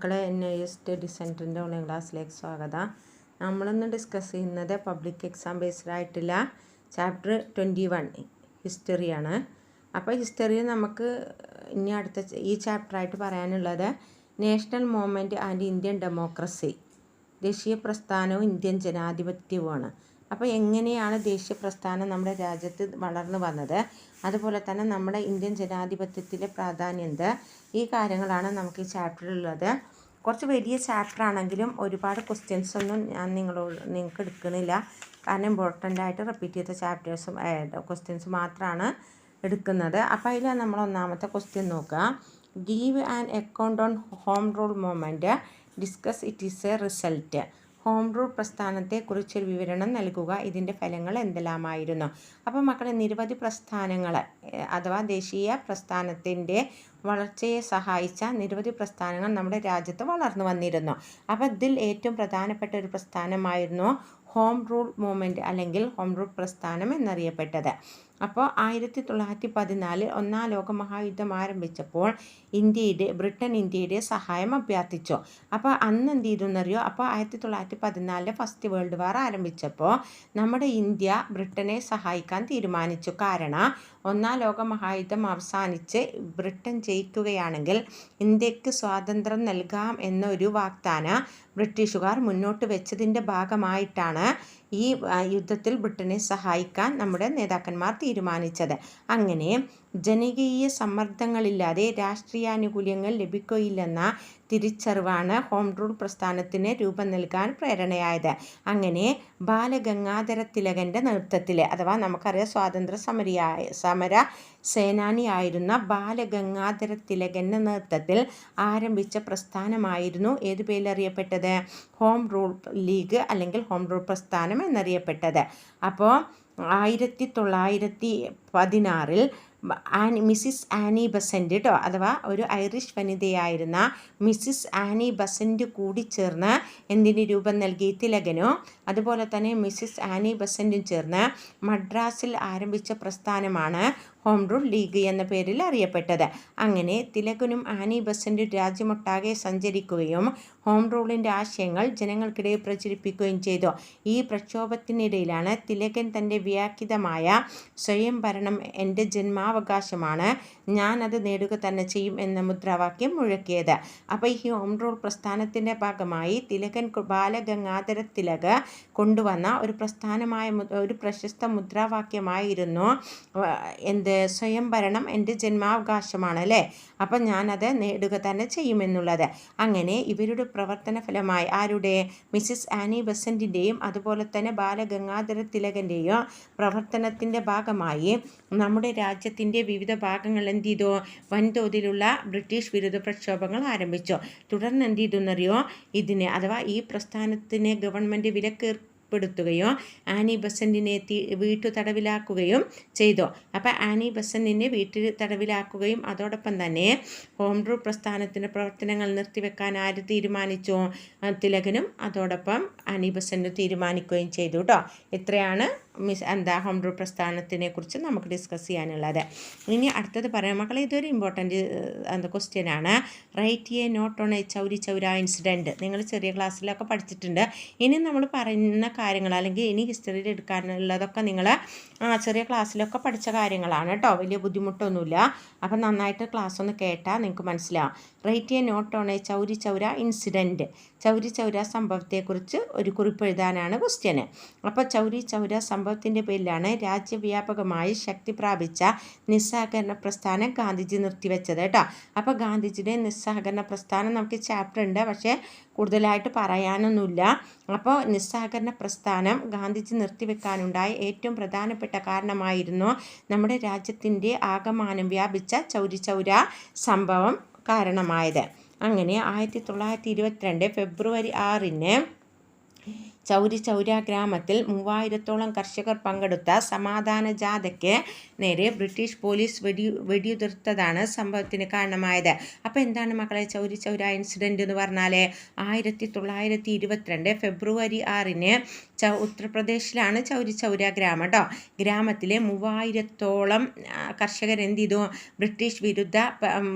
മക്കളെ N I S study സെന്ററിന്റെ online ക്ലാസ്സിലേക്ക് സ്വാഗതം. നമ്മളിന്ന് ഡിസ്കസ് ചെയ്യുന്നത് പബ്ലിക് എക്സാം ബേസ്ഡ് ആയിട്ടുള്ള ചാപ്റ്റർ ട്വന്റി വൺ ഹിസ്റ്ററിയാണ് അപ്പോൾ ഹിസ്റ്ററി നമുക്ക് ഇനി അടുത്ത ഈ ചാപ്റ്ററായിട്ട് പറയാനുള്ളത് national movement and Indian democracy ദേശീയ പ്രസ്ഥാനവും ഇന്ത്യൻ ജനാധിപത്യവുമാണ്. അപ്പോൾ എങ്ങനെയാണ് ദേശീയ പ്രസ്ഥാനം നമ്മുടെ രാജ്യത്ത് വളർന്നു വന്നത്? അതുപോലെ തന്നെ നമ്മുടെ ഇന്ത്യൻ ജനാധിപത്യത്തിലെ എന്ത്? ഈ കാര്യങ്ങളാണ് നമുക്ക് ഈ ചാപ്റ്ററിലുള്ളത് കുറച്ച് വലിയ ചാപ്റ്റർ ആണെങ്കിലും ഒരുപാട് ക്വസ്റ്റ്യൻസ് ഒന്നും ഞാൻ നിങ്ങളോട് നിങ്ങൾക്ക് എടുക്കുന്നില്ല കാരണം ഇമ്പോർട്ടന്റ് ആയിട്ട് റിപ്പീറ്റ് ചെയ്ത ചാപ്റ്റേഴ്സും ക്വസ്റ്റ്യൻസ് മാത്രമാണ് എടുക്കുന്നത്. അപ്പോൾ അതിൽ നമ്മൾ ഒന്നാമത്തെ ക്വസ്റ്റ്യൻ നോക്കുക give and account on home rule movement discuss it is a result home rule പ്രസ്ഥാനത്തെക്കുറിച്ചൊരു വിവരണം നൽകുക. ഇതിന്റെ ഫലങ്ങൾ എന്തെല്ലാമായിരുന്നു? അപ്പോൾ മക്കളെ നിരവധി പ്രസ്ഥാനങ്ങൾ അഥവാ ദേശീയ പ്രസ്ഥാനത്തിന്റെ വളർച്ചയെ സഹായിച്ച നിരവധി പ്രസ്ഥാനങ്ങൾ നമ്മുടെ രാജ്യത്ത് വളർന്നു വന്നിരുന്നു. അപ്പോൾ ഇതിൽ ഏറ്റവും പ്രധാനപ്പെട്ട ഒരു പ്രസ്ഥാനമായിരുന്നു ഹോം റൂൾ മൂവ്മെന്റ് അല്ലെങ്കിൽ ഹോം റൂൾ പ്രസ്ഥാനം എന്നറിയപ്പെട്ടത്. അപ്പോൾ ആയിരത്തി തൊള്ളായിരത്തി പതിനാലിൽ ഒന്നാം ലോക മഹായുദ്ധം ആരംഭിച്ചപ്പോൾ ഇന്ത്യയുടെ ബ്രിട്ടൻ ഇന്ത്യയുടെ സഹായം അഭ്യർത്ഥിച്ചു. അപ്പോൾ അന്ന് എന്ത് ചെയ്തു എന്നറിയോ അപ്പോൾ ആയിരത്തി തൊള്ളായിരത്തി പതിനാലിലെ ഫസ്റ്റ് വേൾഡ് വാർ ആരംഭിച്ചപ്പോൾ നമ്മുടെ ഇന്ത്യ ബ്രിട്ടനെ സഹായിക്കാൻ തീരുമാനിച്ചു. കാരണം ഒന്നാം ലോക മഹായുദ്ധം അവസാനിച്ച് ബ്രിട്ടൻ ജയിക്കുകയാണെങ്കിൽ ഇന്ത്യയ്ക്ക് സ്വാതന്ത്ര്യം നൽകാം എന്നൊരു വാഗ്ദാനം ബ്രിട്ടീഷുകാർ മുന്നോട്ട് വെച്ചതിന്റെ ഭാഗമായിട്ടാണ് ഈ യുദ്ധത്തിൽ ബ്രിട്ടനെ സഹായിക്കാൻ നമ്മുടെ നേതാക്കന്മാർ തീരുമാനിച്ചത്. അങ്ങനെ ജനകീയ സമ്മർദ്ദങ്ങളില്ലാതെ രാഷ്ട്രീയാനുകൂല്യങ്ങൾ ലഭിക്കുകയില്ലെന്ന തിരിച്ചറിവാണ് ഹോം റൂൾ പ്രസ്ഥാനത്തിന് രൂപം നൽകാൻ പ്രേരണയായത്. അങ്ങനെ ബാലഗംഗാധര തിലകന്റെ നേതൃത്വത്തിൽ അഥവാ നമുക്കറിയാം സ്വാതന്ത്ര്യ സമരിയായ സമര സേനാനിയായിരുന്ന ബാലഗംഗാധര തിലകന്റെ നേതൃത്വത്തിൽ ആരംഭിച്ച പ്രസ്ഥാനമായിരുന്നു ഏതു പേരിൽ അറിയപ്പെട്ടത് ഹോം റൂൾ ലീഗ് അല്ലെങ്കിൽ ഹോം റൂൾ പ്രസ്ഥാനം എന്നറിയപ്പെട്ടത്. അപ്പോൾ ആയിരത്തി തൊള്ളായിരത്തി പതിനാറിൽ ആനി മിസ്സിസ് ആനി ബസന്റ് കേട്ടോ അഥവാ ഒരു ഐറിഷ് വനിതയായിരുന്ന മിസ്സിസ് ആനി ബസന്റ് കൂടി ചേർന്ന് എന്തിന് രൂപം നൽകി? തിലകനോ. അതുപോലെ തന്നെ മിസ്സിസ് ആനി ബസന്റും ചേർന്ന് മദ്രാസിൽ ആരംഭിച്ച പ്രസ്ഥാനമാണ് ഹോം റൂൾ ലീഗ് എന്ന പേരിൽ അറിയപ്പെട്ടത്. അങ്ങനെ തിലകനും ആനി ബസന്റ് രാജ്യമൊട്ടാകെ സഞ്ചരിക്കുകയും ഹോം റൂളിന്റെ ആശയങ്ങൾ ജനങ്ങൾക്കിടയിൽ പ്രചരിപ്പിക്കുകയും ചെയ്തു. ഈ പ്രക്ഷോഭത്തിനിടയിലാണ് തിലകൻ തന്റെ വ്യാഖ്യതമായ സ്വയം ഭരണം എന്റെ ജന്മാവകാശമാണ് ഞാനത് നേടുക തന്നെ ചെയ്യും എന്ന മുദ്രാവാക്യം മുഴക്കിയത്. അപ്പോൾ ഈ ഹോം റൂൾ പ്രസ്ഥാനത്തിന്റെ ഭാഗമായി തിലകൻ ബാലഗംഗാധര തിലക് കൊണ്ടുവന്ന ഒരു പ്രസ്ഥാനമായ ഒരു പ്രശസ്ത മുദ്രാവാക്യമായിരുന്നു എന്ത്? സ്വയം ഭരണം എന്റെ ജന്മാവകാശമാണ് അല്ലേ? അപ്പം ഞാനത് നേടുക തന്നെ ചെയ്യുമെന്നുള്ളത്. അങ്ങനെ ഇവരുടെ പ്രവർത്തന ഫലമായി ആരുടെ? മിസ്സിസ് ആനി ബസന്റിന്റെയും അതുപോലെ തന്നെ ബാലഗംഗാധര തിലകന്റെയും പ്രവർത്തനത്തിന്റെ ഭാഗമായി നമ്മുടെ രാജ്യത്തിന്റെ വിവിധ ഭാഗങ്ങൾ എന്ത് ചെയ്തു? വൻതോതിലുള്ള ബ്രിട്ടീഷ് വിരുദ്ധ പ്രക്ഷോഭങ്ങൾ ആരംഭിച്ചു. തുടർന്ന് എന്ത് ചെയ്തു എന്നറിയോ? ഇതിന് അഥവാ ഈ പ്രസ്ഥാനത്തിന് ഗവൺമെന്റ് വിലക്ക് ഉൾപ്പെടുത്തുകയോ ആനി ബസന്റിനെ വീട്ടു തടവിലാക്കുകയും ചെയ്തു. അപ്പോൾ ആനി ബസന്റിനെ വീട്ടിൽ തടവിലാക്കുകയും അതോടൊപ്പം തന്നെ ഹോം റൂൾ പ്രസ്ഥാനത്തിന്റെ പ്രവർത്തനങ്ങൾ നിർത്തിവെക്കാൻ ആര് തീരുമാനിച്ചു? തിലകനും അതോടൊപ്പം ആനി ബസന്റ് തീരുമാനിക്കുകയും ചെയ്തു കേട്ടോ ഇത്രയാണ് മിസ് എന്താ ഹോം റൂൾ പ്രസ്ഥാനത്തിനെ കുറിച്ച് നമുക്ക് ഡിസ്കസ് ചെയ്യാനുള്ളത്. ഇനി അടുത്തത് പറയാം. മക്കളെ ഇതൊരു ഇമ്പോർട്ടന്റ് എന്താ ക്വസ്റ്റ്യൻ ആണ്. Write a note on a Chauri Chaura incident നിങ്ങൾ ചെറിയ ക്ലാസ്സിലൊക്കെ പഠിച്ചിട്ടുണ്ട്. ഇനി നമ്മൾ പറയുന്ന കാര്യങ്ങൾ അല്ലെങ്കിൽ ഇനി ഹിസ്റ്ററിയിൽ എടുക്കാനുള്ളതൊക്കെ നിങ്ങൾ ചെറിയ ക്ലാസ്സിലൊക്കെ പഠിച്ച കാര്യങ്ങളാണ് കേട്ടോ. വലിയ ബുദ്ധിമുട്ടൊന്നുമില്ല. അപ്പം നന്നായിട്ട് ക്ലാസ് ഒന്ന് കേട്ടാൽ നിങ്ങൾക്ക് മനസ്സിലാവും. Write a note on a Chauri Chaura incident Chauri Chaura സംഭവത്തെക്കുറിച്ച് ഒരു കുറിപ്പ് എഴുതാനാണ് ക്വസ്റ്റ്യന്. അപ്പോൾ ചൗരി ചൗര സംഭവത്തിന്റെ പേരിലാണ് രാജ്യവ്യാപകമായി ശക്തി പ്രാപിച്ച നിസ്സഹകരണ പ്രസ്ഥാനം ഗാന്ധിജി നിർത്തിവെച്ചത് കേട്ടോ. അപ്പോൾ ഗാന്ധിജിയുടെ നിസ്സഹകരണ പ്രസ്ഥാനം നമുക്ക് ചാപ്റ്റർ ഉണ്ട്. പക്ഷേ കൂടുതലായിട്ട് പറയാനൊന്നുമില്ല. അപ്പോൾ നിസ്സഹകരണ പ്രസ്ഥാനം ഗാന്ധിജി നിർത്തിവെക്കാനുണ്ടായ ഏറ്റവും പ്രധാനപ്പെട്ട കാരണമായിരുന്നു നമ്മുടെ രാജ്യത്തിന്റെ ആകമാനം വ്യാപിച്ച ചൗരി ചൗര സംഭവം. കാരണമായത്. അങ്ങനെ ആയിരത്തി തൊള്ളായിരത്തി ഇരുപത്തിരണ്ട് ഫെബ്രുവരി ആറിന് ചൗരി ചൗര ഗ്രാമത്തിൽ മൂവായിരത്തോളം കർഷകർ പങ്കെടുത്ത സമാധാന ജാഥയ്ക്ക് നേരെ ബ്രിട്ടീഷ് പോലീസ് വെടി വെടിയുതിർത്തതാണ് സംഭവത്തിന് കാരണമായത്. അപ്പോൾ എന്താണ് മക്കളെ ചൗരി ചൗര ഇൻസിഡന്റ് എന്ന് പറഞ്ഞാൽ ആയിരത്തി തൊള്ളായിരത്തി ഇരുപത്തിരണ്ട് ഫെബ്രുവരി ആറിന് ച ഉത്തർപ്രദേശിലാണ് ചൗരി ചൗര ഗ്രാമം കേട്ടോ ഗ്രാമത്തിലെ മൂവായിരത്തോളം കർഷകരെന്ത് ചെയ്തു? ബ്രിട്ടീഷ് വിരുദ്ധ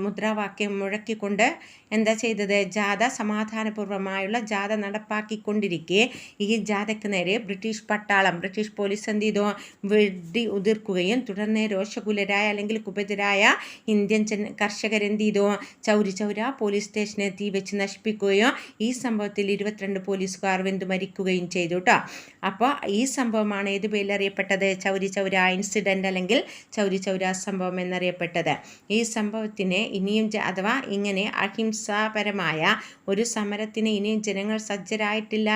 മുദ്രാവാക്യം മുഴക്കിക്കൊണ്ട് എന്താ ചെയ്തത്? ജാഥ സമാധാനപൂർവമായുള്ള ജാഥ നടപ്പാക്കിക്കൊണ്ടിരിക്കെ ഈ ജാഥയ്ക്ക് നേരെ ബ്രിട്ടീഷ് പട്ടാളം ബ്രിട്ടീഷ് പോലീസ് എന്ത് ചെയ്തു? വെടി ഉതിർക്കുകയും തുടർന്ന് രോഷകുലരായ അല്ലെങ്കിൽ കുപിതരായ ഇന്ത്യൻ കർഷകരെന്ത് ചെയ്തു? ചൗരി ചൗര പോലീസ് സ്റ്റേഷനെ തീ വെച്ച് നശിപ്പിക്കുകയും ഈ സംഭവത്തിൽ ഇരുപത്തിരണ്ട് പോലീസുകാർ വെന്തു മരിക്കുകയും ചെയ്തു കേട്ടോ അപ്പോൾ ഈ സംഭവമാണ് ഏത് പേരിൽ അറിയപ്പെട്ടത്? ചൗരി ചൗര ഇൻസിഡന്റ് അല്ലെങ്കിൽ ചൗരി ചൗര സംഭവം എന്നറിയപ്പെട്ടത്. ഈ സംഭവത്തിന് ഇനിയും അഥവാ ഇങ്ങനെ അഹിംസ അഹിംസാപരമായ ഒരു സമരത്തിന് ഇനിയും ജനങ്ങൾ സജ്ജരായിട്ടില്ല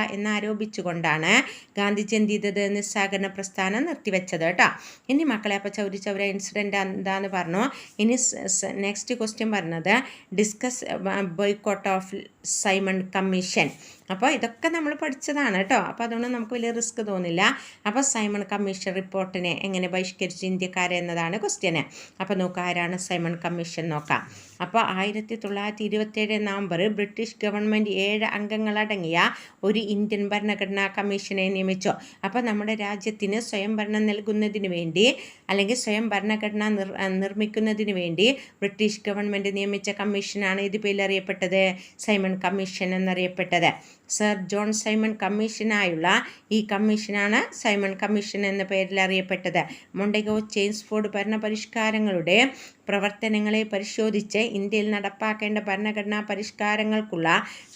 എന്നാരോപിച്ചുകൊണ്ടാണ് ഗാന്ധിജി എന്ത് ചെയ്തത് നിസ്സാകരണ പ്രസ്ഥാനം നിർത്തിവെച്ചത് കേട്ടോ. ഇനി മക്കളെ അപ്പോൾ ചൗരി ചൗര ഇൻസിഡന്റ് എന്താന്ന് പറഞ്ഞു? ഇനി നെക്സ്റ്റ് ക്വസ്റ്റ്യൻ പറഞ്ഞത് discuss boycott of Simon Commission അപ്പോൾ ഇതൊക്കെ നമ്മൾ പഠിച്ചതാണ് കേട്ടോ. അപ്പോൾ അതുകൊണ്ട് നമുക്ക് വലിയ റിസ്ക് തോന്നില്ല. അപ്പോൾ സൈമൺ കമ്മീഷൻ റിപ്പോർട്ടിനെ എങ്ങനെ ബഹിഷ്കരിച്ചു ഇന്ത്യക്കാരെ എന്നതാണ് ക്വസ്റ്റ്യന് അപ്പോൾ നോക്കുക ആരാണ് സൈമൺ കമ്മീഷൻ നോക്കാം. അപ്പോൾ ആയിരത്തി തൊള്ളായിരത്തി ഇരുപത്തേഴ് നവംബർ ബ്രിട്ടീഷ് ഗവൺമെന്റ് ഏഴ് അംഗങ്ങളടങ്ങിയ ഒരു ഇന്ത്യൻ ഭരണഘടനാ കമ്മീഷനെ നിയമിച്ചു. അപ്പോൾ നമ്മുടെ രാജ്യത്തിന് സ്വയംഭരണം നൽകുന്നതിന് വേണ്ടി അല്ലെങ്കിൽ സ്വയം ഭരണഘടന നിർ നിർമ്മിക്കുന്നതിന് വേണ്ടി ബ്രിട്ടീഷ് ഗവൺമെന്റ് നിയമിച്ച കമ്മീഷനാണ് ഇത് പേരിലറിയപ്പെട്ടത് സൈമൺ കമ്മീഷൻ എന്നറിയപ്പെട്ടത്. സർ ജോൺ സൈമൺ കമ്മീഷനായുള്ള ഈ കമ്മീഷനാണ് സൈമൺ കമ്മീഷൻ എന്ന പേരിൽ അറിയപ്പെട്ടത്. മൊണ്ടഗോ ചെയിൻസ്ഫോർഡ് ഭരണ പരിഷ്കാരങ്ങളുടെ പ്രവർത്തനങ്ങളെ പരിശോധിച്ച് ഇന്ത്യയിൽ നടപ്പാക്കേണ്ട ഭരണഘടനാ പരിഷ്കാരങ്ങൾക്കുള്ള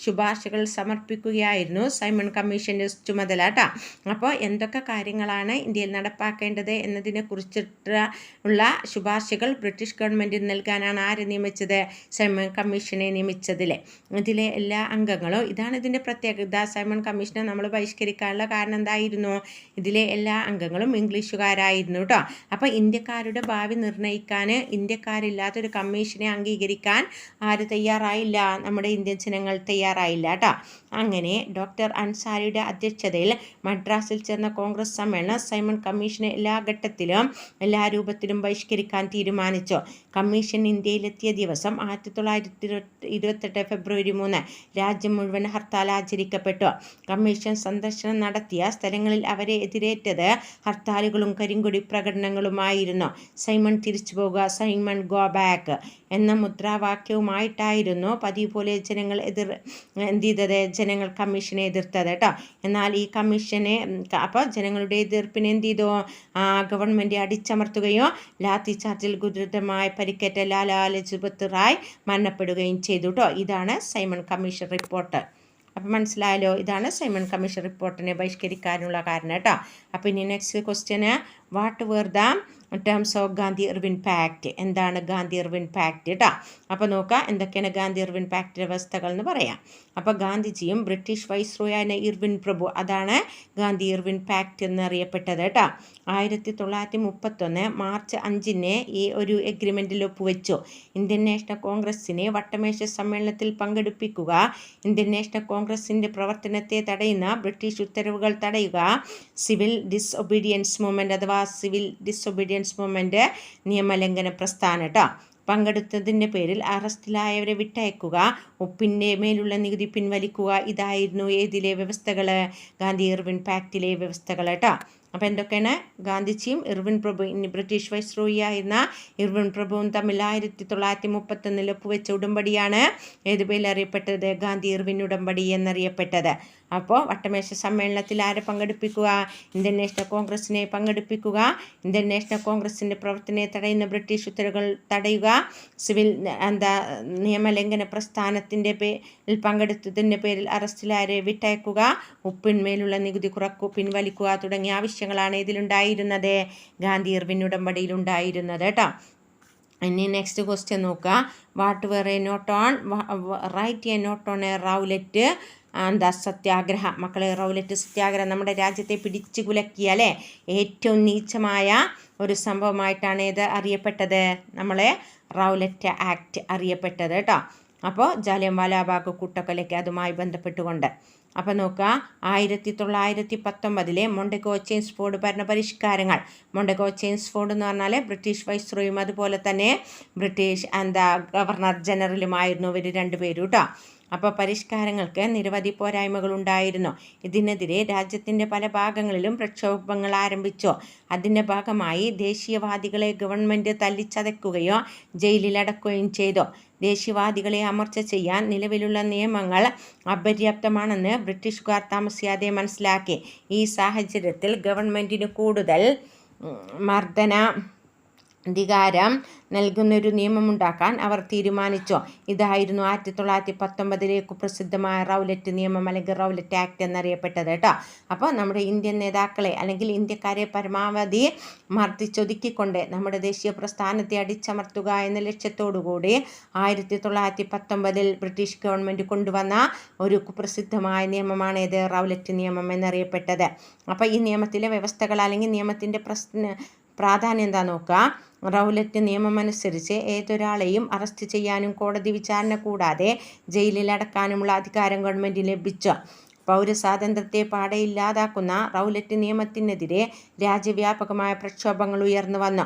ശുപാർശകൾ സമർപ്പിക്കുകയായിരുന്നു സൈമൺ കമ്മീഷന്റെ ചുമതല കേട്ടോ അപ്പോൾ എന്തൊക്കെ കാര്യങ്ങളാണ് ഇന്ത്യയിൽ നടപ്പാക്കേണ്ടത് എന്നതിനെ കുറിച്ചിട്ടുള്ള ഉള്ള ശുപാർശകൾ ബ്രിട്ടീഷ് ഗവൺമെന്റിന് നൽകാനാണ് ആര് നിയമിച്ചത്? സൈമൺ കമ്മീഷനെ നിയമിച്ചതിലെ. ഇതിലെ എല്ലാ അംഗങ്ങളും? ഇതാണ് ഇതിന്റെ പ്രത്യേകത. സൈമൺ കമ്മീഷനെ നമ്മൾ ബഹിഷ്കരിക്കാനുള്ള കാരണം എന്തായിരുന്നു? ഇതിലെ എല്ലാ അംഗങ്ങളും ഇംഗ്ലീഷുകാരായിരുന്നു കേട്ടോ അപ്പോൾ ഇന്ത്യക്കാരുടെ ഭാവി നിർണയിക്കാൻ ഇന്ത്യ ഇന്ത്യക്കാരില്ലാത്തൊരു കമ്മീഷനെ അംഗീകരിക്കാൻ ആര് തയ്യാറായില്ല? നമ്മുടെ ഇന്ത്യൻ ജനങ്ങൾ തയ്യാറായില്ല കേട്ടോ. അങ്ങനെ ഡോക്ടർ അൻസാരിയുടെ അധ്യക്ഷതയിൽ മദ്രാസിൽ ചേർന്ന കോൺഗ്രസ് സമ്മേളനം സൈമൺ കമ്മീഷനെ എല്ലാ ഘട്ടത്തിലും എല്ലാ രൂപത്തിലും ബഹിഷ്കരിക്കാൻ തീരുമാനിച്ചു. കമ്മീഷൻ ഇന്ത്യയിലെത്തിയ ദിവസം ആയിരത്തി തൊള്ളായിരത്തി ഇരുപത്തെട്ട് ഫെബ്രുവരി മൂന്ന് രാജ്യം മുഴുവൻ ഹർത്താൽ ആചരിക്കപ്പെട്ടു. കമ്മീഷൻ സന്ദർശനം നടത്തിയ സ്ഥലങ്ങളിൽ അവരെ എതിരേറ്റത് ഹർത്താലുകളും കരിങ്കൊടി പ്രകടനങ്ങളുമായിരുന്നു. സൈമൺ തിരിച്ചു പോകുക സൈമൺ ഗോ ബാക്ക്. എന്ന മുദ്രാവാക്യവുമായിട്ടായിരുന്നു പതിവ് ജനങ്ങൾ എതിർ എന്ത് ചെയ്തത്? ജനങ്ങൾ കമ്മീഷനെ എതിർത്തത് കേട്ടോ. എന്നാൽ ഈ കമ്മീഷനെ അപ്പോൾ ജനങ്ങളുടെ എതിർപ്പിനെ എന്ത് ചെയ്തു? ഗവൺമെന്റ് അടിച്ചമർത്തുകയോ ലാത്തി ചാർജിൽ ഗുരുതരമായി പരിക്കേറ്റ ലാലാ ലജ്പത് റായ് മരണപ്പെടുകയും ചെയ്തു കേട്ടോ. ഇതാണ് സൈമൺ കമ്മീഷൻ റിപ്പോർട്ട്. അപ്പം മനസ്സിലായല്ലോ ഇതാണ് സൈമൺ കമ്മീഷൻ റിപ്പോർട്ടിനെ ബഹിഷ്കരിക്കാനുള്ള കാരണം കേട്ടോ. അപ്പം ഇനി next question what were the terms of Gandhi Irwin pact എന്താണ് ഗാന്ധി ഇർവിൻ പാക്റ്റ് കേട്ടോ അപ്പോൾ നോക്കുക എന്തൊക്കെയാണ് ഗാന്ധി ഇർവിൻ പാക്ട് വ്യവസ്ഥകൾ എന്ന് പറയാം. അപ്പോൾ ഗാന്ധിജിയും ബ്രിട്ടീഷ് വൈസ്രോയായ ഇർവിൻ പ്രഭു അതാണ് ഗാന്ധി ഇർവിൻ പാക്ട് എന്നറിയപ്പെട്ടത് കേട്ടോ. ആയിരത്തി തൊള്ളായിരത്തി മുപ്പത്തൊന്ന് മാർച്ച് അഞ്ചിന് ഈ ഒരു എഗ്രിമെന്റിൽ ഒപ്പുവെച്ചു. ഇന്ത്യൻ നാഷണൽ കോൺഗ്രസിനെ വട്ടമേശ സമ്മേളനത്തിൽ പങ്കെടുപ്പിക്കുക ഇന്ത്യൻ നാഷണൽ കോൺഗ്രസിന്റെ പ്രവർത്തനത്തെ തടയുന്ന ബ്രിട്ടീഷ് ഉത്തരവുകൾ തടയുക സിവിൽ ഡിസ്ഒബീഡിയൻസ് മൂവ്മെന്റ് അഥവാ സിവിൽ ഡിസ്ഒബീഡിയൻസ് മൂവ്മെന്റ് നിയമലംഘന പ്രസ്ഥാനം കേട്ടോ. പങ്കെടുത്തതിന്റെ പേരിൽ അറസ്റ്റിലായവരെ വിട്ടയക്കുക. ഒപ്പിന്റെ മേലുള്ള നികുതി പിൻവലിക്കുക. ഇതായിരുന്നു ഏതിലെ വ്യവസ്ഥകൾ. ഗാന്ധി ഇർവിൻ പാക്റ്റിലെ വ്യവസ്ഥകൾ കേട്ടോ. അപ്പോൾ എന്തൊക്കെയാണ്? ഗാന്ധിജിയും ഇർവിൻ പ്രഭു ബ്രിട്ടീഷ് വൈസ്രോയി ആയിരുന്ന ഇർവിൻ പ്രഭുവും തമ്മിൽ ആയിരത്തി തൊള്ളായിരത്തി മുപ്പത്തൊന്നിൽ ഒപ്പുവെച്ച ഉടമ്പടിയാണ്. ഏത് പേരിൽ അറിയപ്പെട്ടത്? ഗാന്ധി ഇർവിൻ ഉടമ്പടി എന്നറിയപ്പെട്ടത്. അപ്പോൾ വട്ടമേശ സമ്മേളനത്തിൽ ആരെ പങ്കെടുപ്പിക്കുക? ഇന്ത്യൻ നാഷണൽ കോൺഗ്രസിനെ പങ്കെടുപ്പിക്കുക. ഇന്ത്യൻ നാഷണൽ കോൺഗ്രസിന്റെ പ്രവർത്തനത്തെ തടയുന്ന ബ്രിട്ടീഷ് ഉത്തരവുകൾ തടയുക. സിവിൽ എന്താ നിയമലംഘന പ്രസ്ഥാനത്തിന്റെ പേരിൽ പങ്കെടുത്തതിന്റെ പേരിൽ അറസ്റ്റിലാരെ വിട്ടയക്കുക. ഉപ്പിന്മേലുള്ള നികുതി കുറക്കു പിൻവലിക്കുക തുടങ്ങിയ ആവശ്യങ്ങളാണ് ഇതിലുണ്ടായിരുന്നത്. ഗാന്ധി ഇർവിൻ ഉടമ്പടിയിൽ ഉണ്ടായിരുന്നത് കേട്ടോ ഇനി നെക്സ്റ്റ് ക്വസ്റ്റ്യൻ നോക്കുക. What were a note on write a note on a Rowlatt എന്താ സത്യാഗ്രഹ മക്കളെ റൗലറ്റ് സത്യാഗ്രഹം നമ്മുടെ രാജ്യത്തെ പിടിച്ചു കുലക്കിയ അല്ലേ? ഏറ്റവും നീച്ചമായ ഒരു സംഭവമായിട്ടാണ് ഇത് അറിയപ്പെട്ടത്. നമ്മളെ റൗലറ്റ് ആക്ട് അറിയപ്പെട്ടത് കേട്ടോ. അപ്പോൾ ജാലിയം വാലാബാഗ് കൂട്ടക്കൊലയ്ക്ക് അതുമായി ബന്ധപ്പെട്ടുകൊണ്ട്. അപ്പോൾ നോക്കുക ആയിരത്തി തൊള്ളായിരത്തി പത്തൊമ്പതിലെ മൊണ്ടഗോ ചേംസ്ഫോർഡ് ഭരണ പരിഷ്കാരങ്ങൾ മൊണ്ടഗോ ചേംസ്ഫോർഡ് എന്ന് പറഞ്ഞാൽ ബ്രിട്ടീഷ് വൈസ്രോയും അതുപോലെ തന്നെ ബ്രിട്ടീഷ് എന്താ ഗവർണർ ജനറലുമായിരുന്നു ഇവർ രണ്ടുപേരും കേട്ടോ. അപ്പോൾ പരിഷ്കാരങ്ങൾക്ക് നിരവധി പോരായ്മകളുണ്ടായിരുന്നു. ഇതിനെതിരെ രാജ്യത്തിന്റെ പല ഭാഗങ്ങളിലും പ്രക്ഷോഭങ്ങൾ ആരംഭിച്ചു. അതിന്റെ ഭാഗമായി ദേശീയവാദികളെ ഗവൺമെന്റ് തല്ലിച്ചതയ്ക്കുകയോ ജയിലിലടക്കുകയും ചെയ്തു. ദേശീയവാദികളെ അമർച്ച ചെയ്യാൻ നിലവിലുള്ള നിയമങ്ങൾ അപര്യാപ്തമാണെന്ന് ബ്രിട്ടീഷുകാർ താമസിയാതെ മനസ്സിലാക്കി. ഈ സാഹചര്യത്തിൽ ഗവൺമെന്റിന് കൂടുതൽ മർദ്ദന അധികാരം നൽകുന്നൊരു നിയമമുണ്ടാക്കാൻ അവർ തീരുമാനിച്ചു. ഇതായിരുന്നു ആയിരത്തി തൊള്ളായിരത്തി പത്തൊമ്പതിലേക്ക് പ്രസിദ്ധമായ റൗലറ്റ് നിയമം അല്ലെങ്കിൽ റൗലറ്റ് ആക്ട് എന്നറിയപ്പെട്ടത് കേട്ടോ. അപ്പോൾ നമ്മുടെ ഇന്ത്യൻ നേതാക്കളെ അല്ലെങ്കിൽ ഇന്ത്യക്കാരെ പരമാവധി മർദ്ദിച്ചൊതുക്കിക്കൊണ്ട് നമ്മുടെ ദേശീയ പ്രസ്ഥാനത്തെ അടിച്ചമർത്തുക എന്ന ലക്ഷ്യത്തോടുകൂടി ആയിരത്തി തൊള്ളായിരത്തി പത്തൊമ്പതിൽ ബ്രിട്ടീഷ് ഗവൺമെന്റ് കൊണ്ടുവന്ന ഒരു കുപ്രസിദ്ധമായ നിയമമാണ് ഇത് റൗലറ്റ് നിയമം എന്നറിയപ്പെട്ടത്. അപ്പോൾ ഈ നിയമത്തിലെ വ്യവസ്ഥകൾ അല്ലെങ്കിൽ നിയമത്തിന്റെ പ്രശ്ന പ്രാധാന്യം എന്താ നോക്കുക? റൗലറ്റ് നിയമമനുസരിച്ച് ഏതൊരാളെയും അറസ്റ്റ് ചെയ്യാനും കോടതി വിചാരണ കൂടാതെ ജയിലിലടക്കാനുമുള്ള അധികാരം ഗവൺമെന്റ് ലഭിച്ചു പൗരസ്വാതന്ത്ര്യത്തെ പാടെ ഇല്ലാതാക്കുന്ന റൗലറ്റ് നിയമത്തിനെതിരെ രാജ്യവ്യാപകമായ പ്രക്ഷോഭങ്ങൾ ഉയർന്നു വന്നു.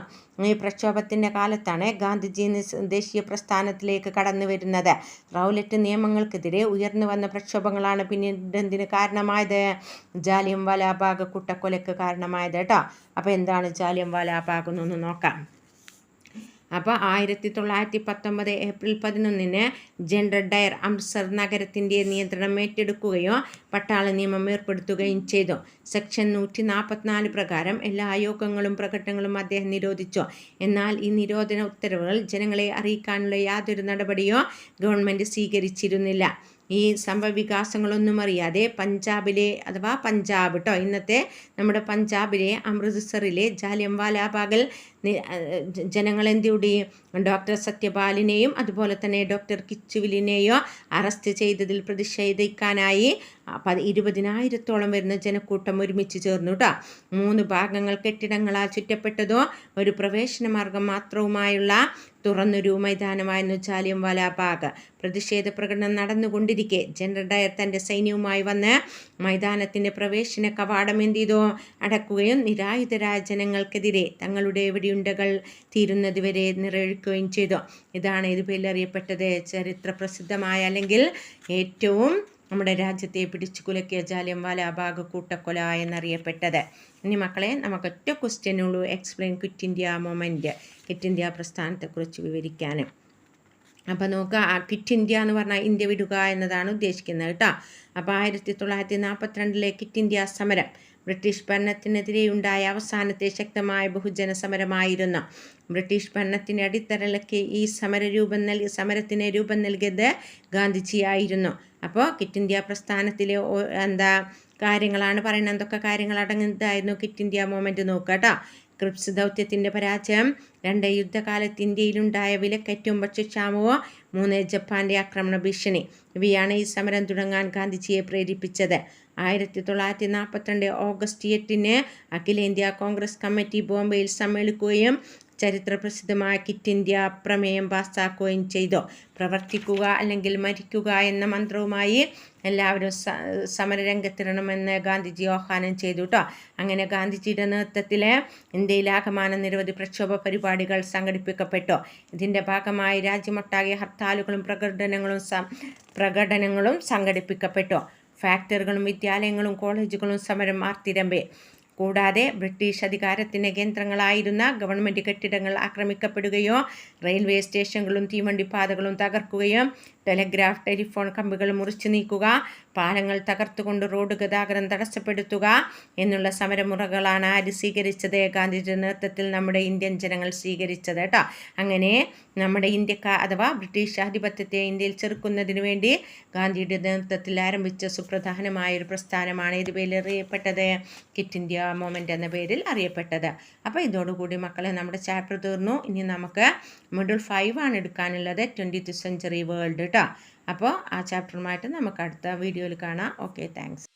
ഈ പ്രക്ഷോഭത്തിന്റെ കാലത്താണ് ഗാന്ധിജി ദേശീയ പ്രസ്ഥാനത്തിലേക്ക് കടന്നു വരുന്നത്. റൗലറ്റ് നിയമങ്ങൾക്കെതിരെ ഉയർന്നു വന്ന പ്രക്ഷോഭങ്ങളാണ് പിന്നീട് എന്തിന് കാരണമായത്? ജാലിയം വാലാബാഗ് കൂട്ടക്കൊലയ്ക്ക് കാരണമായത് കേട്ടോ അപ്പോൾ എന്താണ് ജാലിയം വാലാബാഗ് എന്നൊന്ന് നോക്കാം. അപ്പോൾ ആയിരത്തി തൊള്ളായിരത്തി പത്തൊമ്പത് ഏപ്രിൽ പതിനൊന്നിന് ജനറൽ ഡയർ അമൃത്സർ നഗരത്തിന്റെ നിയന്ത്രണം ഏറ്റെടുക്കുകയോ പട്ടാള നിയമം ഏർപ്പെടുത്തുകയും ചെയ്തു. സെക്ഷൻ നൂറ്റി നാൽപ്പത്തിനാല് പ്രകാരം എല്ലാ യോഗങ്ങളും പ്രകടനങ്ങളും അദ്ദേഹം നിരോധിച്ചു. എന്നാൽ ഈ നിരോധന ഉത്തരവുകൾ ജനങ്ങളെ അറിയിക്കാനുള്ള യാതൊരു നടപടിയോ ഗവൺമെന്റ് സ്വീകരിച്ചിരുന്നില്ല. ഈ സംഭവവികാസങ്ങളൊന്നും അറിയാതെ പഞ്ചാബിലെ അഥവാ പഞ്ചാബ് കേട്ടോ ഇന്നത്തെ നമ്മുടെ പഞ്ചാബിലെ അമൃത്സറിലെ ജാലിയൻവാല എന്തുകൂടി ഡോക്ടർ സത്യപാലിനെയും അതുപോലെ തന്നെ ഡോക്ടർ കിച്ചുവിലിനെയോ അറസ്റ്റ് ചെയ്തതിൽ പ്രതിഷേധിക്കാനായി ഇരുപതിനായിരത്തോളം വരുന്ന ജനക്കൂട്ടം ഒരുമിച്ച് ചേർന്നു കേട്ടോ മൂന്ന് ഭാഗങ്ങൾ കെട്ടിടങ്ങളാൽ ചുറ്റപ്പെട്ടതോ ഒരു പ്രവേശന മാർഗം മാത്രവുമായുള്ള തുറന്നൊരു മൈതാനമായിരുന്നു ജാലിയം വാലാബാഗ് പ്രതിഷേധ പ്രകടനം നടന്നുകൊണ്ടിരിക്കെ. ജനറൽ ഡയർ തന്റെ സൈന്യവുമായി വന്ന് മൈതാനത്തിന്റെ പ്രവേശന കവാടം എന്ത് ചെയ്തോ അടക്കുകയും നിരായുധരായ ജനങ്ങൾക്കെതിരെ തങ്ങളുടെ വെടിയുണ്ടകൾ തീരുന്നതുവരെ നിറയൊഴിക്കുകയും ചെയ്തു. ഇതാണ് ഇത് പേരിലറിയപ്പെട്ടത്. ചരിത്ര പ്രസിദ്ധമായ അല്ലെങ്കിൽ ഏറ്റവും നമ്മുടെ രാജ്യത്തെ പിടിച്ചു കുലക്കിയ ജാലിയം വാലാബാഗ് കൂട്ടക്കൊല എന്നറിയപ്പെട്ടത്. ഇനി മക്കളെ നമുക്ക് ഒറ്റ ക്വസ്റ്റ്യനുള്ളൂ explain quit India movement quit India പ്രസ്ഥാനത്തെക്കുറിച്ച് വിവരിക്കാൻ അപ്പോൾ നോക്കുക ആ ക്വിറ്റ് ഇന്ത്യ എന്ന് പറഞ്ഞാൽ ഇന്ത്യ വിടുക എന്നതാണ് ഉദ്ദേശിക്കുന്നത് കേട്ടോ. അപ്പോൾ ആയിരത്തി തൊള്ളായിരത്തി നാൽപ്പത്തിരണ്ടിലെ ക്വിറ്റ് ഇന്ത്യ സമരം ബ്രിട്ടീഷ് ഭരണത്തിനെതിരെ ഉണ്ടായ അവസാനത്തെ ശക്തമായ ബഹുജന സമരമായിരുന്നു. ബ്രിട്ടീഷ് ഭരണത്തിന്റെ അടിത്തറയിലേക്ക് ഈ സമര രൂപം നൽകി സമരത്തിന് രൂപം നൽകിയത് ഗാന്ധിജിയായിരുന്നു അപ്പോൾ കിറ്റ് ഇന്ത്യ പ്രസ്ഥാനത്തിലെ എന്താ കാര്യങ്ങളാണ് പറയുന്നത്. എന്തൊക്കെ കാര്യങ്ങൾ അടങ്ങുന്നതായിരുന്നു കിറ്റ് ഇന്ത്യ മൂവ്മെന്റ് നോക്കുക കേട്ടോ. ക്രിപ്സ് ദൗത്യത്തിന്റെ പരാജയം രണ്ട് യുദ്ധകാലത്ത് ഇന്ത്യയിലുണ്ടായ വിലക്കയറ്റവും ഭക്ഷ്യക്ഷാമവും മൂന്ന് ജപ്പാന്റെ ആക്രമണ ഭീഷണി. ഇവയാണ് ഈ സമരം തുടങ്ങാൻ ഗാന്ധിജിയെ പ്രേരിപ്പിച്ചത്. ആയിരത്തി തൊള്ളായിരത്തി നാൽപ്പത്തിരണ്ട് ഓഗസ്റ്റ് എട്ടിന് അഖിലേന്ത്യാ കോൺഗ്രസ് കമ്മിറ്റി ബോംബെയിൽ സമ്മേളിക്കുകയും ചരിത്രപ്രസിദ്ധമായ കിറ്റ് ഇന്ത്യ പ്രമേയം പാസാക്കുകയും ചെയ്തു. പ്രവർത്തിക്കുക അല്ലെങ്കിൽ മരിക്കുക എന്ന മന്ത്രവുമായി എല്ലാവരും സമരരംഗത്തിരണമെന്ന് ഗാന്ധിജി ആഹ്വാനം ചെയ്തു കേട്ടോ അങ്ങനെ ഗാന്ധിജിയുടെ നേതൃത്വത്തിൽ ഇന്ത്യയിലാകമാനം നിരവധി പ്രക്ഷോഭ പരിപാടികൾ സംഘടിപ്പിക്കപ്പെട്ടു. ഇതിന്റെ ഭാഗമായി രാജ്യമൊട്ടാകെ ഹർത്താലുകളും പ്രകടനങ്ങളും പ്രകടനങ്ങളും സംഘടിപ്പിക്കപ്പെട്ടു. ഫാക്ടറികളും വിദ്യാലയങ്ങളും കോളേജുകളും സമരം ആർത്തിരമ്പേ. കൂടാതെ ബ്രിട്ടീഷ് അധികാരത്തിന് കേന്ദ്രങ്ങളായിരുന്ന ഗവൺമെന്റ് കെട്ടിടങ്ങൾ ആക്രമിക്കപ്പെടുകയോ റെയിൽവേ സ്റ്റേഷനുകളും തീവണ്ടിപ്പാതകളും തകർക്കുകയോ ടെലിഗ്രാഫ് ടെലിഫോൺ കമ്പികൾ മുറിച്ചു നീക്കുക പാലങ്ങൾ തകർത്തുകൊണ്ട് റോഡ് ഗതാഗതം തടസ്സപ്പെടുത്തുക എന്നുള്ള സമരമുറകളാണ് ആര് സ്വീകരിച്ചത്? ഗാന്ധിജിയുടെ നേതൃത്വത്തിൽ നമ്മുടെ ഇന്ത്യൻ ജനങ്ങൾ സ്വീകരിച്ചത് കേട്ടോ. അങ്ങനെ നമ്മുടെ ഇന്ത്യക്കാർ അഥവാ ബ്രിട്ടീഷ് ആധിപത്യത്തെ ഇന്ത്യയിൽ ചെറുക്കുന്നതിന് വേണ്ടി ഗാന്ധിയുടെ നേതൃത്വത്തിൽ ആരംഭിച്ച സുപ്രധാനമായ ഒരു പ്രസ്ഥാനമാണ് ഇത് പേരിൽ അറിയപ്പെട്ടത്. കിറ്റ് ഇന്ത്യ മൂവ്മെന്റ് എന്ന പേരിൽ അറിയപ്പെട്ടത്. അപ്പോൾ ഇതോടുകൂടി മക്കളെ നമ്മുടെ ചാപ്റ്റർ തീർന്നു. ഇനി നമുക്ക് മൊഡ്യൂൾ ഫൈവ് ആണ് എടുക്കാനുള്ളത്. ട്വന്റി സെഞ്ചുറി വേൾഡ് കേട്ടോ. അപ്പോൾ ആ ചാപ്റ്ററുമായിട്ട് നമുക്ക് അടുത്ത വീഡിയോയിൽ കാണാം. Okay thanks